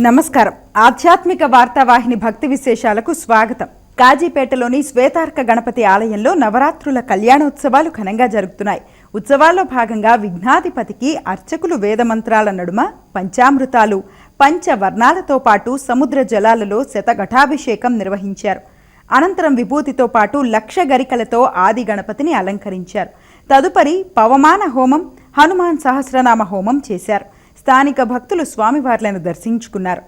నమస్కారం. ఆధ్యాత్మిక వార్తావాహిని భక్తి విశేషాలకు స్వాగతం. కాజీపేటలోని శ్వేతార్క గణపతి ఆలయంలో నవరాత్రుల కళ్యాణోత్సవాలు ఘనంగా జరుగుతున్నాయి. ఉత్సవాల్లో భాగంగా విఘ్నాధిపతికి అర్చకులు వేదమంత్రాల నడుమ పంచామృతాలు పంచవర్ణాలతో పాటు సముద్ర జలాలలో శతఘటాభిషేకం నిర్వహించారు. అనంతరం విభూతితో పాటు లక్ష గరికలతో ఆది గణపతిని అలంకరించారు. తదుపరి పవమాన హోమం హనుమాన్ సహస్రనామ హోమం చేశారు. స్థానిక భక్తులు స్వామివార్లను దర్శించుకున్నారు.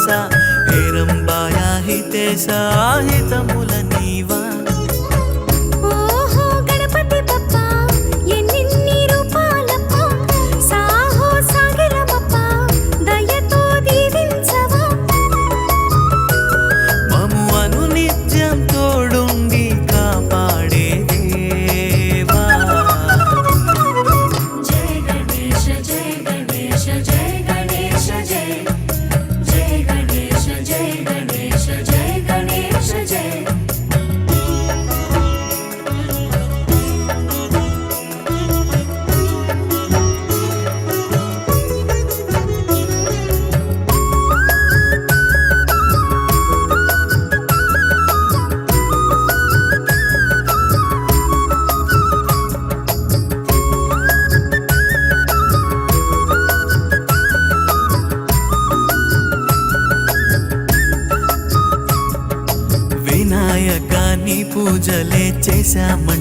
హితేశ హేరంబాయ హితేశ హితముల నీవా.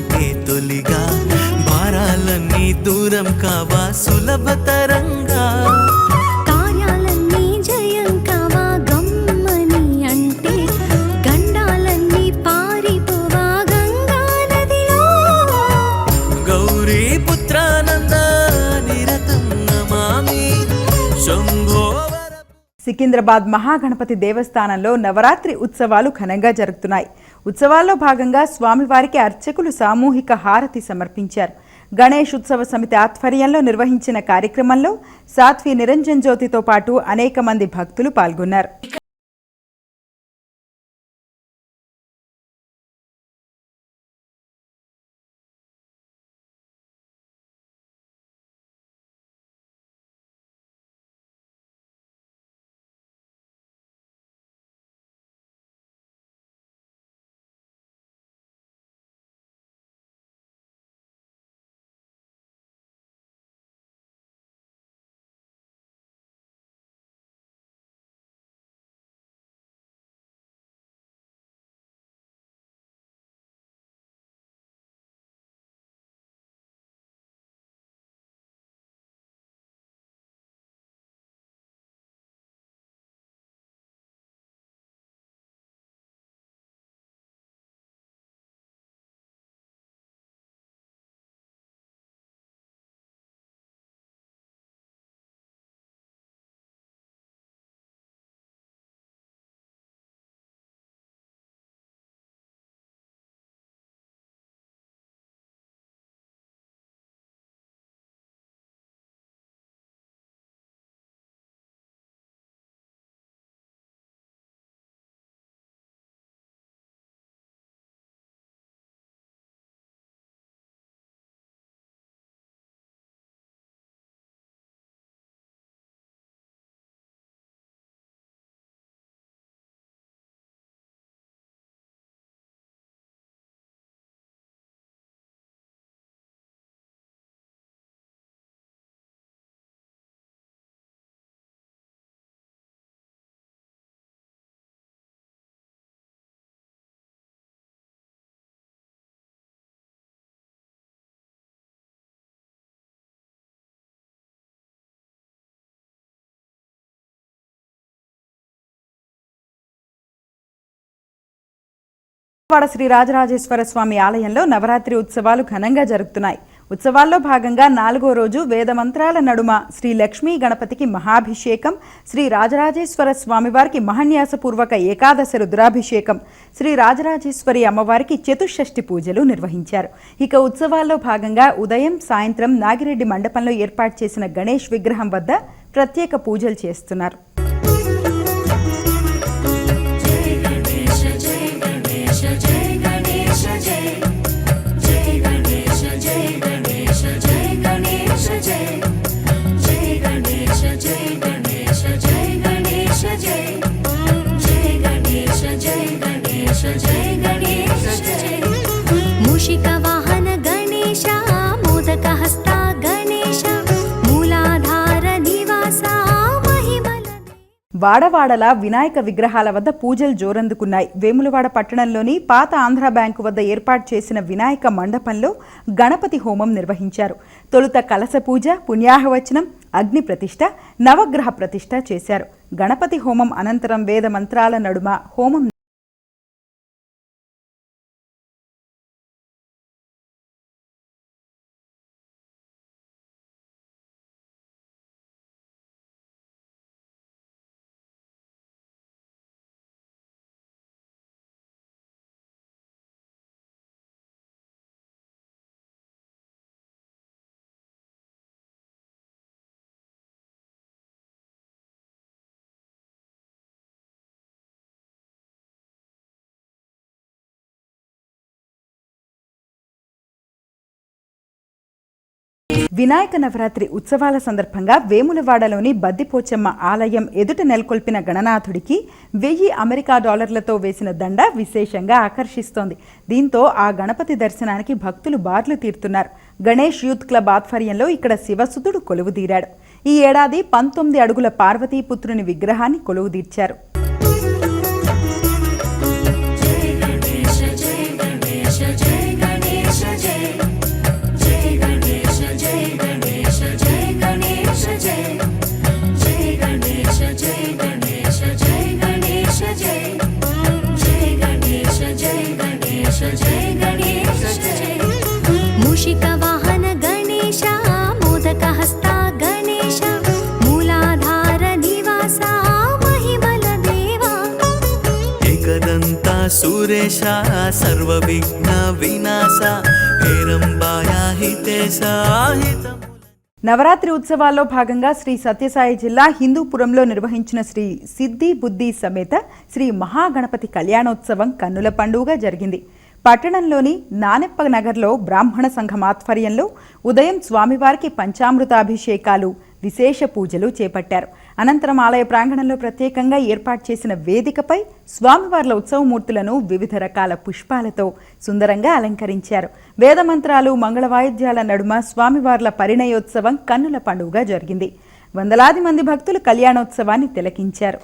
చేశామంటే తొలిగా? భారాలన్నీ దూరం కావా? సులభతరంగా కార్యాలన్నీ జయం కావా? గమ్మని అంటే గండాలన్నీ పారిపోవా? గంగా నదిలో? గౌరీ పుత్రానంద నిరతం నమామి శంభోవర సికింద్రాబాద్ మహాగణపతి దేవస్థానంలో నవరాత్రి ఉత్సవాలు ఘనంగా జరుగుతున్నాయి. ఉత్సవాల్లో భాగంగా స్వామివారికి అర్చకులు సామూహిక హారతి సమర్పించారు. గణేష్ ఉత్సవ సమితి ఆధ్వర్యంలో నిర్వహించిన కార్యక్రమంలో సాత్వి నిరంజన్ జ్యోతితో పాటు అనేక మంది భక్తులు పాల్గొన్నారు. వాడ శ్రీ రాజరాజేశ్వర స్వామి ఆలయంలో నవరాత్రి ఉత్సవాలు ఘనంగా జరుగుతున్నాయి. ఉత్సవాల్లో భాగంగా నాలుగో రోజు వేదమంత్రాల నడుమ శ్రీ లక్ష్మీ గణపతికి మహాభిషేకం శ్రీ రాజరాజేశ్వర స్వామివారికి మహన్యాసపూర్వక ఏకాదశ రుద్రాభిషేకం శ్రీ రాజరాజేశ్వరి అమ్మవారికి చతుషష్ఠి పూజలు నిర్వహించారు. ఇక ఉత్సవాల్లో భాగంగా ఉదయం సాయంత్రం నాగిరెడ్డి మండపంలో ఏర్పాటు చేసిన గణేష్ విగ్రహం వద్ద ప్రత్యేక పూజలు చేస్తున్నారు. వాడవాడల వినాయక విగ్రహాల వద్ద పూజలు జోరందుకున్నాయి. వేములవాడ పట్టణంలోని పాత ఆంధ్ర బ్యాంకు వద్ద ఏర్పాటు చేసిన వినాయక మండపంలో గణపతి హోమం నిర్వహించారు. తొలుత కలస పూజ పుణ్యాహవచనం అగ్ని ప్రతిష్ట నవగ్రహ ప్రతిష్ట చేశారు. గణపతి హోమం అనంతరం వేద మంత్రాల నడుమ హోమం వినాయక నవరాత్రి ఉత్సవాల సందర్భంగా వేములవాడలోని బద్దిపోచమ్మ ఆలయం ఎదుట నెలకొల్పిన గణనాథుడికి వెయ్యి అమెరికా డాలర్లతో వేసిన దండ విశేషంగా ఆకర్షిస్తోంది. దీంతో ఆ గణపతి దర్శనానికి భక్తులు బార్లు తీరుతున్నారు. గణేష్ యూత్ క్లబ్ ఆధ్వర్యంలో ఇక్కడ శివసుతుడు కొలువుదీరాడు. ఈ ఏడాది పంతొమ్మిది అడుగుల పార్వతీపుత్రుని విగ్రహాన్ని కొలువుదీర్చారు. నవరాత్రి ఉత్సవాల్లో భాగంగా శ్రీ సత్యసాయి జిల్లా హిందూపురంలో నిర్వహించిన శ్రీ సిద్ధి బుద్ధి సమేత శ్రీ మహాగణపతి కళ్యాణోత్సవం కన్నుల పండుగగా జరిగింది. పట్టణంలోని నానెప్ప నగర్లో బ్రాహ్మణ సంఘం ఆధ్వర్యంలో ఉదయం స్వామివారికి పంచామృతాభిషేకాలు విశేష పూజలు చేపట్టారు. అనంతరం ఆలయ ప్రాంగణంలో ప్రత్యేకంగా ఏర్పాటు చేసిన వేదికపై స్వామివార్ల ఉత్సవమూర్తులను వివిధ రకాల పుష్పాలతో సుందరంగా అలంకరించారు. వేదమంత్రాలు మంగళవాయిద్యాల నడుమ స్వామివార్ల పరిణయోత్సవం కన్నుల పండుగగా జరిగింది. వందలాది మంది భక్తులు కళ్యాణోత్సవాన్ని తిలకించారు.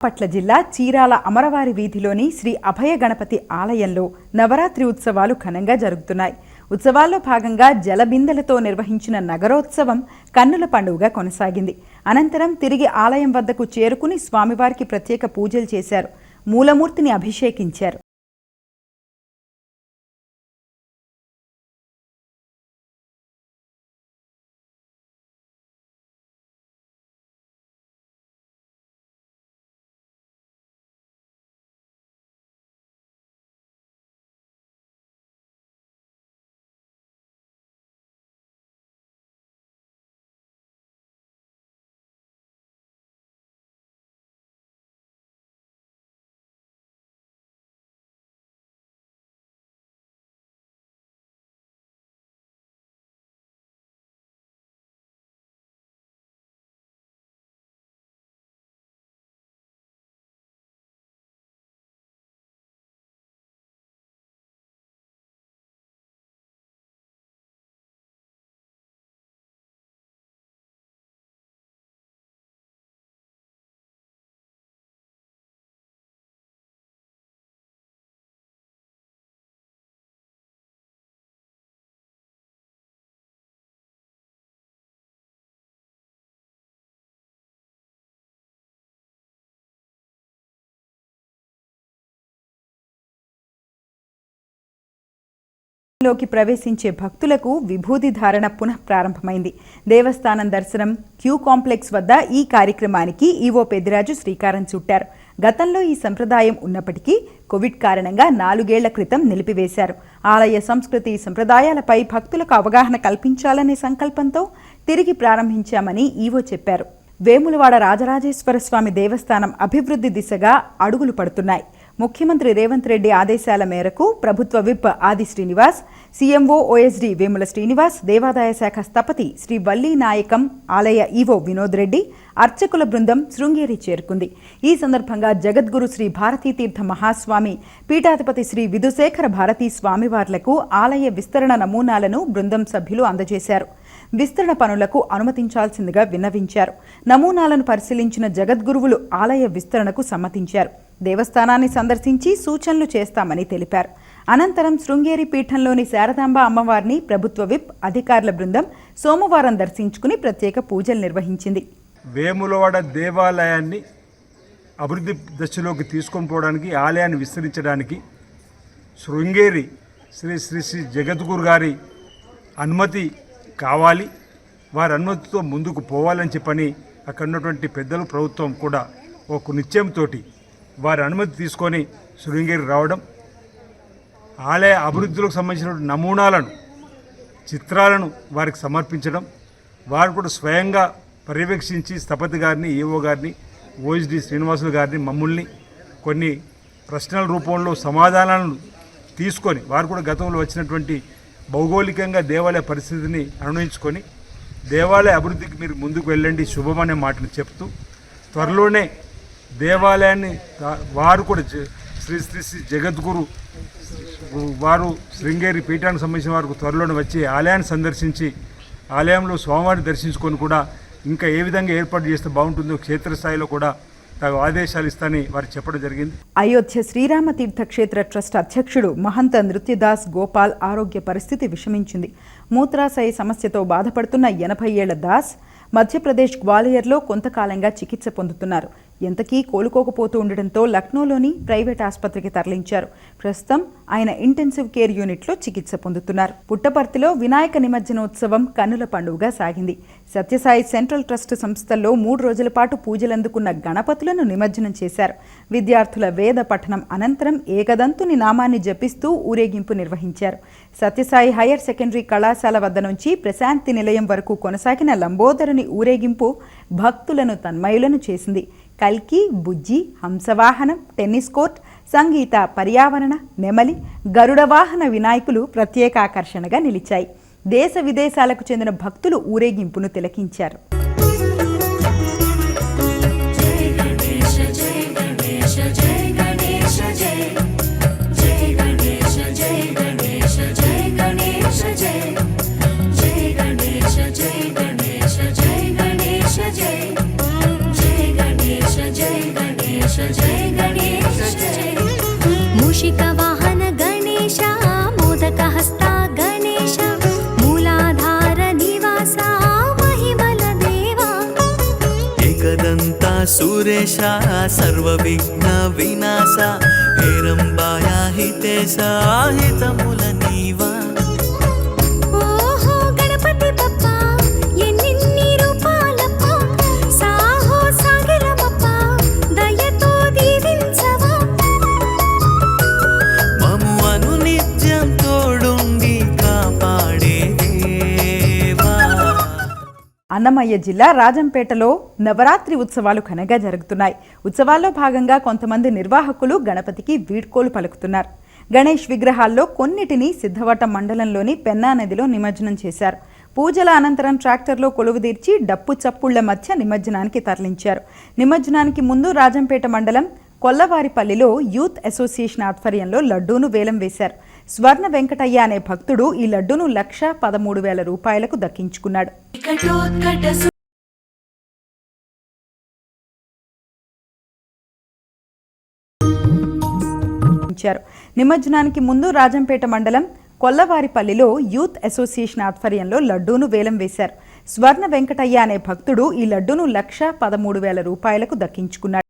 పట్ల జిల్లా చీరాల అమరవారి వీధిలోని శ్రీ అభయ గణపతి ఆలయంలో నవరాత్రి ఉత్సవాలు ఘనంగా జరుగుతున్నాయి. ఉత్సవాల్లో భాగంగా జలబిందెలతో నిర్వహించిన నగరోత్సవం కన్నుల పండుగగా కొనసాగింది. అనంతరం తిరిగి ఆలయం వద్దకు చేరుకుని స్వామివారికి ప్రత్యేక పూజలు చేశారు. మూలమూర్తిని అభిషేకించారు. లోకి ప్రవేశించే భక్తులకు విభూతి ధారణ పునః ప్రారంభమైంది. దేవస్థానం దర్శనం క్యూ కాంప్లెక్స్ వద్ద ఈ కార్యక్రమానికి ఈవో పెద్దిరాజు శ్రీకారం చుట్టారు. గతంలో ఈ సంప్రదాయం ఉన్నప్పటికీ కోవిడ్ కారణంగా నాలుగేళ్ళ క్రితం నిలిపివేశారు. ఆలయ సంస్కృతి సంప్రదాయాలపై భక్తులకు అవగాహన కల్పించాలనే సంకల్పంతో తిరిగి ప్రారంభించామని ఈవో చెప్పారు. వేములవాడ రాజరాజేశ్వర స్వామి దేవస్థానం అభివృద్ధి దిశగా అడుగులు పడుతున్నాయి. ముఖ్యమంత్రి రేవంత్ రెడ్డి ఆదేశాల మేరకు ప్రభుత్వ whip Adi Srinivas CMO OSD Vemula Srinivas దేవాదాయ శాఖ స్థపతి శ్రీ వల్లీ నాయకం ఆలయ ఈవో వినోద్ రెడ్డి అర్చకుల బృందం శృంగేరి చేరుకుంది. ఈ సందర్భంగా జగద్గురు శ్రీ భారతీ తీర్థ మహాస్వామి పీఠాధిపతి శ్రీ విధుశేఖర భారతీ స్వామివార్లకు ఆలయ విస్తరణ నమూనాలను బృందం సభ్యులు అందజేశారు. విస్తరణ పనులకు అనుమతించాల్సిందిగా విన్నవించారు. నమూనాలను పరిశీలించిన జగద్గురువులు ఆలయ విస్తరణకు సమ్మతించారు. దేవస్థానాన్ని సందర్శించి సూచనలు చేస్తామని తెలిపారు. అనంతరం శృంగేరి పీఠంలోని శారదాంబ అమ్మవారిని ప్రభుత్వ విప్ అధికారుల బృందం సోమవారం దర్శించుకుని ప్రత్యేక పూజలు నిర్వహించింది. వేములవాడ దేవాలయాన్ని అభివృద్ధి దశలోకి తీసుకొని పోవడానికి ఆలయాన్ని విస్తరించడానికి శృంగేరి శ్రీ శ్రీ శ్రీ జగద్గురు గారి అనుమతి కావాలి. వారి అనుమతితో ముందుకు పోవాలని చెప్పని అక్కడ ఉన్నటువంటి పెద్దలు ప్రభుత్వం కూడా ఒక నిశ్చయంతో వారి అనుమతి తీసుకొని శృంగేరి రావడం ఆలయ అభివృద్ధిలోకి సంబంధించిన నమూనాలను చిత్రాలను వారికి సమర్పించడం వారు కూడా స్వయంగా పర్యవేక్షించి స్థపతి గారిని ఏఓ గారిని ఓఎస్డి శ్రీనివాసులు గారిని మమ్మల్ని కొన్ని ప్రశ్నల రూపంలో సమాధానాలను తీసుకొని వారు కూడా గతంలో వచ్చినటువంటి భౌగోళికంగా దేవాలయ పరిస్థితిని అనుభవించుకొని దేవాలయ అభివృద్ధికి మీరు ముందుకు వెళ్ళండి శుభమనే మాటను చెప్తూ త్వరలోనే దేవాలయాన్ని వారు కూడా శ్రీ శ్రీ శ్రీ జగద్గురు వారు శృంగేరి పీఠానికి సంబంధించిన వారికి త్వరలోనే వచ్చి ఆలయాన్ని సందర్శించి ఆలయంలో స్వామివారిని దర్శించుకొని కూడా ఇంకా ఏ విధంగా ఏర్పాటు చేస్తే బాగుంటుందో క్షేత్రస్థాయిలో కూడా తగు ఆదేశాలు ఇస్తానని వారు చెప్పడం జరిగింది. అయోధ్య శ్రీరామ తీర్థక్షేత్ర ట్రస్ట్ అధ్యక్షుడు మహంత నృత్యదాస్ గోపాల్ ఆరోగ్య పరిస్థితి విషమించింది. మూత్రాశయ సమస్యతో బాధపడుతున్న ఎనభై ఏళ్ళ దాస్ మధ్యప్రదేశ్ గ్వాలియర్లో కొంతకాలంగా చికిత్స పొందుతున్నారు. ఎంతకీ కోలుకోకపోతూ ఉండటంతో లక్నోలోని ప్రైవేట్ ఆసుపత్రికి తరలించారు. ప్రస్తుతం ఆయన ఇంటెన్సివ్ కేర్ యూనిట్లో చికిత్స పొందుతున్నారు. పుట్టపర్తిలో వినాయక నిమజ్జనోత్సవం కన్నుల పండుగగా సాగింది. సత్యసాయి సెంట్రల్ ట్రస్ట్ సంస్థల్లో మూడు రోజుల పాటు పూజలందుకున్న గణపతులను నిమజ్జనం చేశారు. విద్యార్థుల వేద పఠనం అనంతరం ఏకదంతుని నామాన్ని జపిస్తూ ఊరేగింపు నిర్వహించారు. సత్యసాయి హైయర్ సెకండరీ కళాశాల వద్ద నుంచి ప్రశాంతి నిలయం వరకు కొనసాగిన లంబోదరుని ఊరేగింపు భక్తులను తన్మయులను చేసింది. కల్కి బుజ్జి హంసవాహనం టెన్నిస్ కోర్ట్ సంగీత పర్యావరణ నెమలి గరుడవాహన వినాయకులు ప్రత్యేక ఆకర్షణగా నిలిచాయి. దేశ విదేశాలకు చెందిన భక్తులు ఊరేగింపును తిలకించారు. मूषिक वाहन गणेश मोदक हस्ता गणेश मूलाधार निवासा महिमल देवा एकदन्ता सुरेशा सर्वविघ्न विनाशा हेरम्बाया हिते साहितमुलनीवा అన్నమయ్య జిల్లా రాజంపేటలో నవరాత్రి ఉత్సవాలు ఘనంగా జరుగుతున్నాయి. ఉత్సవాల్లో భాగంగా కొంతమంది నిర్వాహకులు గణపతికి వీడ్కోలు పలుకుతున్నారు. గణేష్ విగ్రహాల్లో కొన్నిటిని సిద్ధవటం మండలంలోని పెన్నా నదిలో నిమజ్జనం చేశారు. పూజల అనంతరం ట్రాక్టర్లో కొలువుదీర్చి డప్పు చప్పుళ్ళ మధ్య నిమజ్జనానికి తరలించారు. నిమజ్జనానికి ముందు రాజంపేట మండలం కొల్లవారిపల్లిలో యూత్ అసోసియేషన్ ఆధ్వర్యంలో లడ్డూను వేలం వేశారు. స్వర్ణ వెంకటయ్య అనే భక్తుడు ఈ లడ్డూను లక్ష పదమూడు వేల రూపాయలకు దక్కించుకున్నాడు. నిమజ్జనానికి ముందు రాజంపేట మండలం కొల్లవారిపల్లిలో యూత్ అసోసియేషన్ ఆధ్వర్యంలో లడ్డూను వేలం వేశారు. స్వర్ణ వెంకటయ్య అనే భక్తుడు ఈ లడ్డూను లక్ష పదమూడు వేల రూపాయలకు దక్కించుకున్నాడు.